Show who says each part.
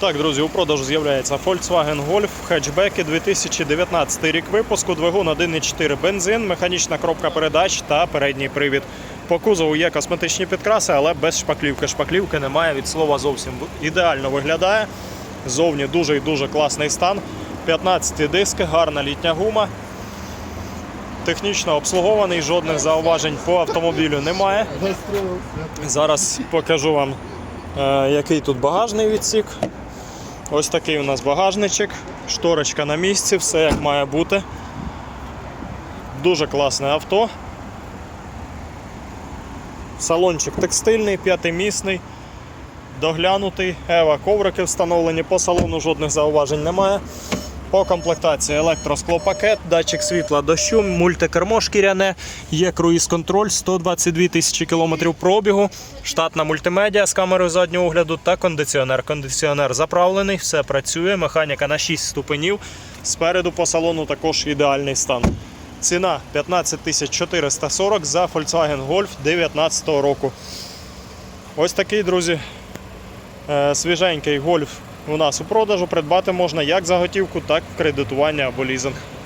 Speaker 1: Так, друзі, у продажу з'являється Volkswagen Golf, хетчбеки 2019 рік випуску, двигун 1.4 бензин, механічна коробка передач та передній привід. По кузову є косметичні підкраси, але без шпаклівки. Шпаклівки немає від слова зовсім. Ідеально виглядає. Зовні дуже і дуже класний стан. 15 диски, гарна літня гума. Технічно обслугований, жодних зауважень по автомобілю немає. Зараз покажу вам, е, який тут багажний відсік. Ось такий у нас багажничок, шторочка на місці, все як має бути. Дуже класне авто. Салончик текстильний, п'ятимісний, доглянутий, ева коврики встановлені, по салону жодних зауважень немає. По комплектації електросклопакет, датчик світла дощу, мультикермо шкіряне, є круїз-контроль, 122 тисячі кілометрів пробігу, штатна мультимедіа з камерою заднього огляду та кондиціонер. Кондиціонер заправлений, все працює, механіка на 6 ступенів. Спереду по салону також ідеальний стан. Ціна 15 440 за Volkswagen Golf 2019 року. Ось такий, друзі, Е, свіженький гольф у нас у продажу. Придбати можна як за готівку, так і в кредитування або лізинг.